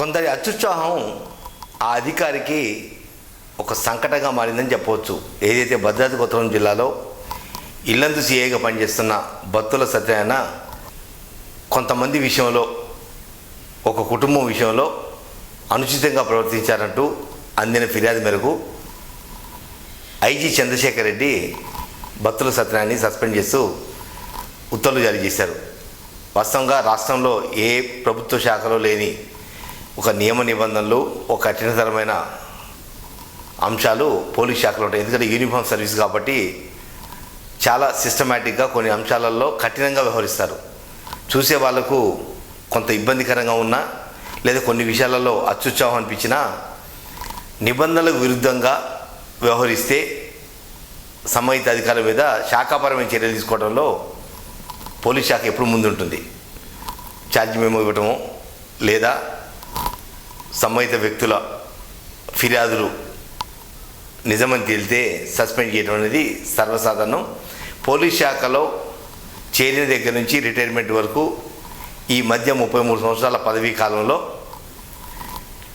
కొందరి అత్యుత్సాహం ఆ అధికారికి ఒక సంకటంగా మారిందని చెప్పవచ్చు. ఏదైతే భద్రాద్రి కొత్తగూడెం జిల్లాలో ఇల్లందు సీఏగా పనిచేస్తున్న భక్తుల సత్యనారాయణ కొంతమంది విషయంలో ఒక కుటుంబం విషయంలో అనుచితంగా ప్రవర్తించారంటూ అందిన ఫిర్యాదు మేరకు ఐజీ చంద్రశేఖర్ రెడ్డి భక్తుల సత్యనారాయణని సస్పెండ్ చేస్తూ ఉత్తర్వులు జారీ చేశారు. వాస్తవంగా రాష్ట్రంలో ఏ ప్రభుత్వ శాఖలో లేని ఒక నియమ నిబంధనలు ఒక కఠినతరమైన అంశాలు పోలీస్ శాఖలో ఉంటాయి. ఎందుకంటే యూనిఫామ్ సర్వీస్ కాబట్టి చాలా సిస్టమేటిక్గా కొన్ని అంశాలలో కఠినంగా వ్యవహరిస్తారు. చూసే వాళ్ళకు కొంత ఇబ్బందికరంగా ఉన్నా లేదా కొన్ని విషయాలలో అత్యుత్సాహం అనిపించినా నిబంధనలకు విరుద్ధంగా వ్యవహరిస్తే సంబంధిత అధికారుల మీద శాఖాపరమైన చర్యలు తీసుకోవడంలో పోలీస్ శాఖ ఎప్పుడు ముందుంటుంది? ఛార్జ్ మేము ఇవ్వటము లేదా సంబంధిత వ్యక్తుల ఫిర్యాదులు నిజమని తేలితే సస్పెండ్ చేయడం అనేది సర్వసాధారణం. పోలీస్ శాఖలో చేరిన దగ్గర నుంచి రిటైర్మెంట్ వరకు ఈ మధ్య ముప్పై మూడు సంవత్సరాల పదవీ కాలంలో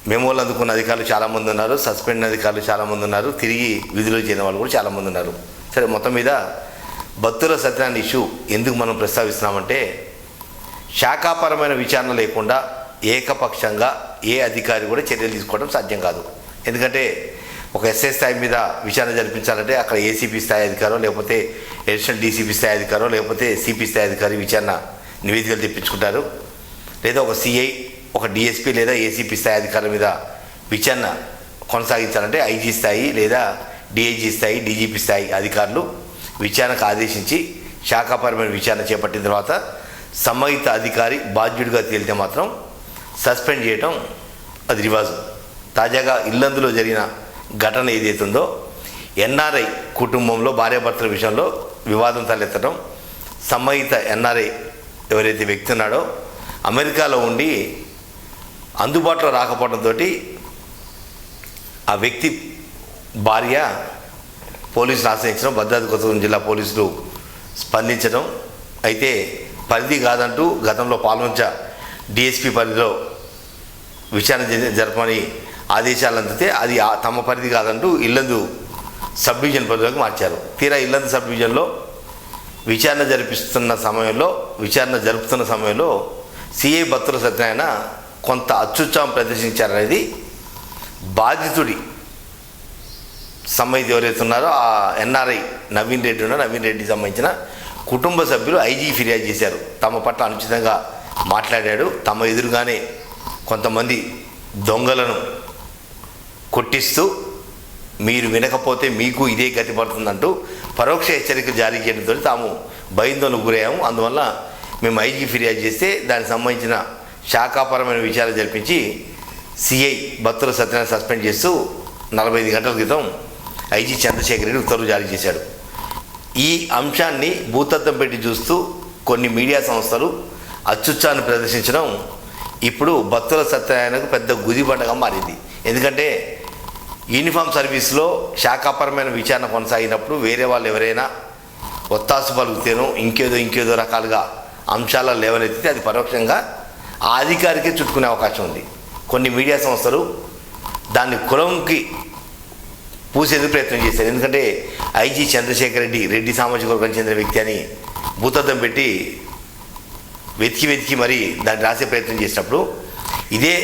మెమోలు అందుకున్న అధికారులు చాలామంది ఉన్నారు సస్పెండ్ అధికారులు చాలామంది ఉన్నారు తిరిగి విధులు చేరిన వాళ్ళు కూడా చాలామంది ఉన్నారు. సరే మొత్తం మీద భక్తుల సత్యాన్ని ఇష్యూ ఎందుకు మనం ప్రస్తావిస్తున్నామంటే శాఖాపరమైన విచారణ లేకుండా ఏకపక్షంగా ఏ అధికారి కూడా చర్యలు తీసుకోవడం సాధ్యం కాదు. ఎందుకంటే ఒక ఎస్ఐ స్థాయి మీద విచారణ జరిపించాలంటే అక్కడ ఏసీపీ స్థాయి అధికారం లేకపోతే అడిషనల్ డీసీపీ స్థాయి అధికారం లేకపోతే సిపి స్థాయి అధికారి విచారణ నివేదికలు తెప్పించుకుంటారు. లేదా ఒక సిఐ ఒక డిఎస్పీ లేదా ఏసీపీ స్థాయి అధికారుల మీద విచారణ కొనసాగించాలంటే ఐజీ స్థాయి లేదా డిఐజీ స్థాయి డీజీపీ స్థాయి అధికారులు విచారణకు ఆదేశించి శాఖాపరమైన విచారణ చేపట్టిన తర్వాత సంబంధిత అధికారి బాధ్యుడిగా తేలితే మాత్రం సస్పెండ్ చేయటం అది రివాజు. తాజాగా ఇల్లందులో జరిగిన ఘటన ఏదైతుందో ఎన్ఆర్ఐ కుటుంబంలో భార్యాభర్తల విషయంలో వివాదం తలెత్తడం సంబంధిత ఎన్ఆర్ఐ ఎవరైతే వ్యక్తి ఉన్నాడో అమెరికాలో ఉండి అందుబాటులో రాకపోవడంతో ఆ వ్యక్తి భార్య పోలీసులు ఆశ్రయించడం భద్రాద్రి కొత్తగూడెం జిల్లా పోలీసులు స్పందించడం అయితే పరిధి కాదంటూ గతంలో పాల్వంచ డిఎస్పీ పరిధిలో విచారణ జరి- జరపమని ఆదేశాలు అందితే అది తమ పరిధి కాదంటూ ఇల్లందు సబ్ డివిజన్ పరిధిలోకి మార్చారు. తీరా ఇల్లందు సబ్ డివిజన్లో విచారణ జరిపిస్తున్న సమయంలో విచారణ జరుపుతున్న సమయంలో సిఐ భక్తుల సత్యనారాయణ కొంత అత్యుత్సాహం ప్రదర్శించారనేది బాధితుడి సంబంధిత ఎవరైతే ఉన్నారో ఆ ఎన్ఆర్ఐ నవీన్ రెడ్డి ఉన్న నవీన్ రెడ్డికి సంబంధించిన కుటుంబ సభ్యులు ఐజీ ఫిర్యాదు చేశారు. తమ పట్ల అనుచితంగా మాట్లాడాడు. తమ ఎదురుగానే కొంతమంది దొంగలను కొట్టిస్తూ మీరు వినకపోతే మీకు ఇదే గతి పడుతుందంటూ పరోక్ష హెచ్చరిక జారీ చేయడంతో తాము భయందోళనకు గురయ్యాము. అందువల్ల మేము ఐజీ ఫిర్యాదు చేస్తే దానికి సంబంధించిన శాఖాపరమైన విషయాలు జరిపించి సిఐ భక్తుల సత్యనారాయణ సస్పెండ్ చేస్తూ నలభై ఐదు గంటల క్రితం ఐజీ చంద్రశేఖర్ రెడ్డి ఉత్తర్వులు జారీ చేశాడు. ఈ అంశాన్ని భూతత్వం పెట్టి చూస్తూ కొన్ని మీడియా సంస్థలు అత్యుత్సాన్ని ప్రదర్శించడం ఇప్పుడు భక్తుల సత్యనారాయణకు పెద్ద గుదిబండగా మారింది. ఎందుకంటే యూనిఫామ్ సర్వీస్లో శాఖాపరమైన విచారణ కొనసాగినప్పుడు వేరే వాళ్ళు ఎవరైనా ఒత్తాసు పలుకుతేనో ఇంకేదో ఇంకేదో రకాలుగా అంశాల లేవనెత్తితే అది పరోక్షంగా ఆ అధికారికే చుట్టుకునే అవకాశం ఉంది. కొన్ని మీడియా సంస్థలు దాన్ని కులంకి పూసేందుకు ప్రయత్నం చేశారు. ఎందుకంటే ఐజీ చంద్రశేఖర్ రెడ్డి రెడ్డి సామాజిక వర్గానికి చెందిన వ్యక్తి అని భూతద్దం పెట్టి వెతికి వెతికి మరి దాన్ని రాసే ప్రయత్నం చేసినప్పుడు ఇదే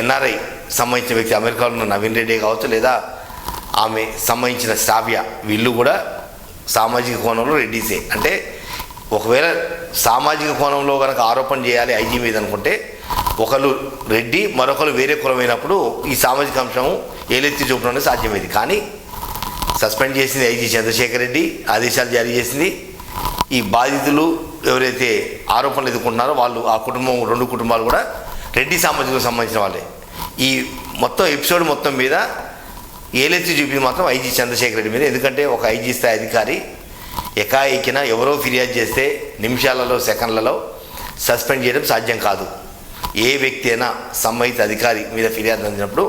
ఎన్ఆర్ఐ సంబంధించిన వ్యక్తి అమెరికాలో ఉన్న నవీన్ రెడ్డి కావచ్చు లేదా ఆమె సంబంధించిన శ్రావ్య వీళ్ళు కూడా సామాజిక కోణంలో రెడ్డిసే. అంటే ఒకవేళ సామాజిక కోణంలో కనుక ఆరోపణ చేయాలి ఐజీ మీద అనుకుంటే ఒకరు రెడ్డి మరొకరు వేరే కులమైనప్పుడు ఈ సామాజిక అంశం ఏలెత్తి చూపడం అనేది సాధ్యమేది. కానీ సస్పెండ్ చేసింది ఐజీ చంద్రశేఖర్ రెడ్డి ఆదేశాలు జారీ చేసింది. ఈ బాధితులు ఎవరైతే ఆరోపణలు ఎదుర్కొంటున్నారో వాళ్ళు ఆ కుటుంబం రెండు కుటుంబాలు కూడా రెడ్డి సామాజికకు సంబంధించిన వాళ్ళే. ఈ మొత్తం ఎపిసోడ్ మొత్తం మీద ఏలెత్తి చూపి మాత్రం ఐజీ చంద్రశేఖర్ రెడ్డి మీద. ఎందుకంటే ఒక ఐజీ స్థాయి అధికారి ఎకాయికిన ఎవరో ఫిర్యాదు చేస్తే నిమిషాలలో సెకండ్లలో సస్పెండ్ చేయడం సాధ్యం కాదు. ఏ వ్యక్తి అయినా సంబంధిత అధికారి మీద ఫిర్యాదు అందినప్పుడు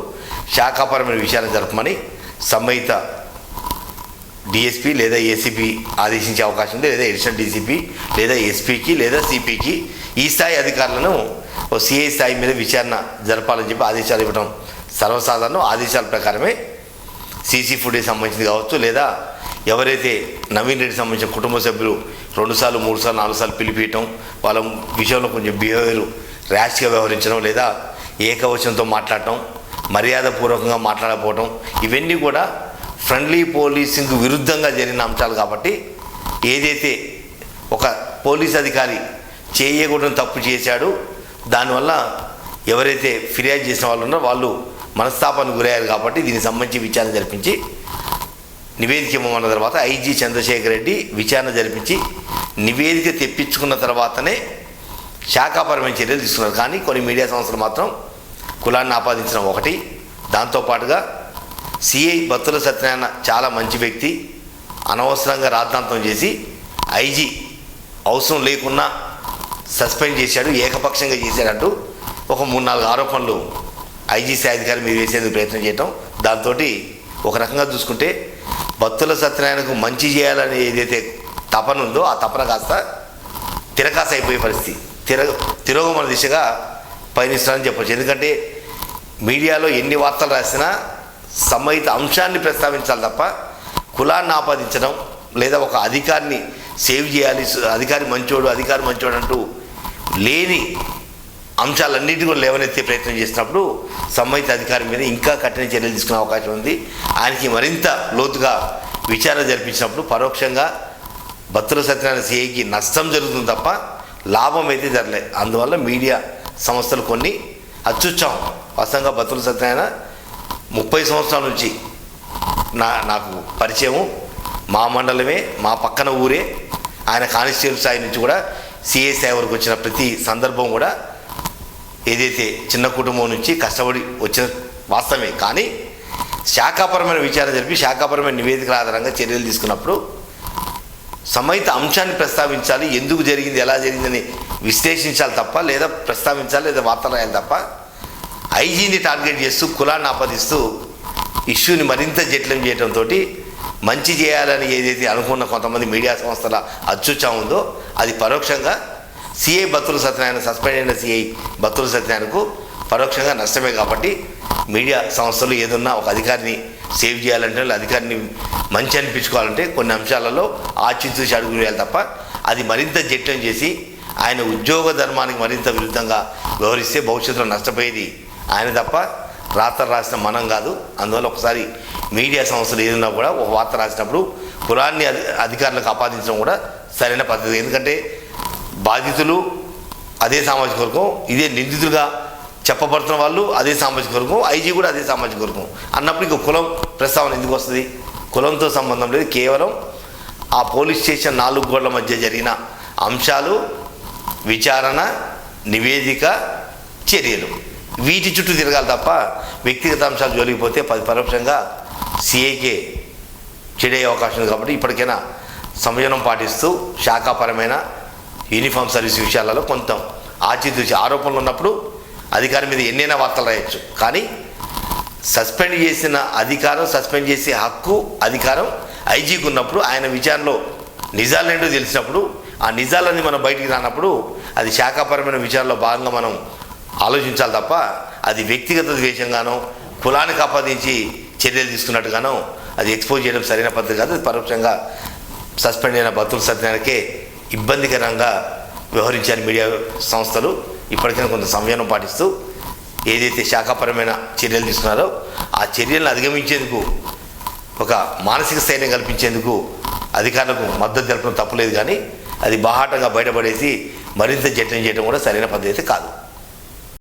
శాఖాపరమైన విషయాలను జరపమని సంబంధిత డిఎస్పీ లేదా ఏసీపీ ఆదేశించే అవకాశం ఉంది లేదా అడిషనల్ డీసీపీ లేదా ఎస్పీకి లేదా సిపికి ఈ స్థాయి అధికారులను ఓ సిఐ స్థాయి మీద విచారణ జరపాలని చెప్పి ఆదేశాలు ఇవ్వడం సర్వసాధారణం. ఆదేశాల ప్రకారమే సీసీ ఫుడ్కి సంబంధించింది కావచ్చు లేదా ఎవరైతే నవీన్ రెడ్డి సంబంధించిన కుటుంబ సభ్యులు రెండుసార్లు మూడు సార్లు నాలుగు సార్లు పిలిపియటం వాళ్ళ విషయంలో కొంచెం బిహేవియర్ ర్యాష్గా వ్యవహరించడం లేదా ఏకవచనంతో మాట్లాడటం మర్యాదపూర్వకంగా మాట్లాడకపోవడం ఇవన్నీ కూడా ఫ్రెండ్లీ పోలీసింగ్ విరుద్ధంగా జరిగిన అంశాలు కాబట్టి ఏదైతే ఒక పోలీస్ అధికారి చేయకూడని తప్పు చేశాడు దానివల్ల ఎవరైతే ఫిర్యాదు చేసిన వాళ్ళు ఉన్నారో వాళ్ళు మనస్తాపానికి గురయ్యారు కాబట్టి దీనికి సంబంధించి విచారణ జరిపించి నివేదిక ఇవ్వమన్న తర్వాత ఐజీ చంద్రశేఖర్ రెడ్డి విచారణ జరిపించి నివేదిక తెప్పించుకున్న తర్వాతనే శాఖాపరమైన చర్యలు తీసుకున్నారు. కానీ కొన్ని మీడియా సంస్థలు మాత్రం కులాన్ని ఆపాదించడం ఒకటి. దాంతోపాటుగా సిఐ బత్తుల సత్యనారాయణ చాలా మంచి వ్యక్తి. అనవసరంగా రాద్ధాంతం చేసి ఐజీ అవసరం లేకున్నా సస్పెండ్ చేశాడు ఏకపక్షంగా చేశాడంటూ ఒక మూడు నాలుగు ఆరోపణలు ఐజీ స్థాయి అధికారి మీరు వేసేందుకు ప్రయత్నం చేయటం. దాంతో ఒక రకంగా చూసుకుంటే భక్తుల సత్యనారాయణకు మంచి చేయాలని ఏదైతే తపన ఉందో ఆ తపన కాస్త తిరకాస అయిపోయే పరిస్థితి. తిరగ తిరగమన దిశగా పయనిస్తానని చెప్పచ్చు. ఎందుకంటే మీడియాలో ఎన్ని వార్తలు రాసినా సంబంధిత అంశాన్ని ప్రస్తావించాలి తప్ప కులాన్ని ఆపాదించడం లేదా ఒక అధికారిని సేవ్ చేయాలి అధికారి మంచోడు అధికారి మంచోడు అంటూ లేని అంశాలన్నిటి కూడా లేవనెత్తే ప్రయత్నం చేసినప్పుడు సంబంధిత అధికారి మీద ఇంకా కఠిన చర్యలు తీసుకునే అవకాశం ఉంది. ఆయనకి మరింత లోతుగా విచారణ జరిపించినప్పుడు పరోక్షంగా భక్తుల సత్యనారాయణ సిఐకి నష్టం జరుగుతుంది తప్ప లాభం అయితే జరలేదు అందువల్ల మీడియా సంస్థలు కొన్ని అత్యుత్సాహం. వాస్తవంగా భక్తుల సత్యనారాయణ ముప్పై సంవత్సరాల నుంచి నా నాకు పరిచయం మా మండలమే మా పక్కన ఊరే. ఆయన కానిస్టేబుల్ స్థాయి నుంచి కూడా సిఏ స్థాయి వరకు వచ్చిన ప్రతి సందర్భం కూడా ఏదైతే చిన్న కుటుంబం నుంచి కష్టపడి వచ్చిన వాస్తవమే. కానీ శాఖాపరమైన విచారణ జరిపి శాఖాపరమైన నివేదికల ఆధారంగా చర్యలు తీసుకున్నప్పుడు సమైత అంశాన్ని ప్రస్తావించాలి ఎందుకు జరిగింది ఎలా జరిగిందని విశ్లేషించాలి తప్ప లేదా ప్రస్తావించాలి లేదా వార్తలు రాయాలి తప్ప ఐజీని టార్గెట్ చేస్తూ కులాన్ని ఆపాదిస్తూ ఇష్యూని మరింత జటిలం చేయడంతో మంచి చేయాలని ఏదైతే అనుకున్న కొంతమంది మీడియా సంస్థల అచ్చుచా ఉందో అది పరోక్షంగా సిఐ బత్తుల సత్యనారాయణ సస్పెండ్ అయిన సిఐ బత్తుల సత్యనారాయణకు పరోక్షంగా నష్టమే కాబట్టి మీడియా సంస్థలు ఏదన్నా ఒక అధికారిని సేవ్ చేయాలంటే అధికారిని మంచి అనిపించుకోవాలంటే కొన్ని అంశాలలో ఆచితూచి అడుగు వేయాలి తప్ప అది మరింత జట్యం చేసి ఆయన ఉద్యోగ ధర్మానికి మరింత విరుద్ధంగా వ్యవహరిస్తే భవిష్యత్తులో నష్టపోయేది ఆయన తప్ప రాత్ర రాసిన మనం కాదు. అందువల్ల ఒకసారి మీడియా సంస్థలు ఏదైనా కూడా ఒక వార్త రాసినప్పుడు కులాన్ని అధి అధికారులకు ఆపాదించడం కూడా సరైన పద్ధతి. ఎందుకంటే బాధితులు అదే సామాజిక వర్గం ఇదే నిందితులుగా చెప్పబడుతున్న వాళ్ళు అదే సామాజిక వర్గం ఐజీ కూడా అదే సామాజిక వర్గం. అన్నప్పుడు ఇంక కులం ప్రస్తావన ఎందుకు వస్తుంది? కులంతో సంబంధం లేదు. కేవలం ఆ పోలీస్ స్టేషన్ నాలుగు గోడల మధ్య జరిగిన అంశాలు విచారణ నివేదిక చర్యలు. వీటి చుట్టూ తిరగాలి తప్ప వ్యక్తిగత అంశాలు జోలిగిపోతే పది పరోక్షంగా సిఐకే చెడే అవకాశం ఉంది కాబట్టి ఇప్పటికైనా సంయమనం పాటిస్తూ శాఖాపరమైన యూనిఫామ్ సర్వీస్ విషయాలలో కొంత ఆచితూచి ఆరోపణలు ఉన్నప్పుడు అధికారం మీద ఎన్నైనా వార్తలు రాయొచ్చు. కానీ సస్పెండ్ చేసిన అధికారం సస్పెండ్ చేసే హక్కు అధికారం ఐజీకి ఉన్నప్పుడు ఆయన విచారణలో నిజాలేంటో తెలిసినప్పుడు ఆ నిజాలన్నీ మనం బయటికి రానప్పుడు అది శాఖాపరమైన విచారణలో భాగంగా మనం ఆలోచించాలి తప్ప అది వ్యక్తిగత ద్వేషంగానో కులానికి ఆపాదించి చర్యలు తీసుకున్నట్టుగానో అది ఎక్స్పోజ్ చేయడం సరైన పద్ధతి కాదు. అది పరోక్షంగా సస్పెండ్ అయిన భక్తుల సత్యనారాయణకే ఇబ్బందికరంగా వ్యవహరించారు మీడియా సంస్థలు. ఇప్పటికైనా కొంత సంయమనం పాటిస్తూ ఏదైతే శాఖాపరమైన చర్యలు తీసుకున్నారో ఆ చర్యలను అధిగమించేందుకు ఒక మానసిక స్థైర్యం కల్పించేందుకు అధికారులకు మద్దతు తెలపడం తప్పులేదు కానీ అది బాహాటంగా బయటపడేసి మరింత జట్యం చేయడం కూడా సరైన పద్ధతి కాదు.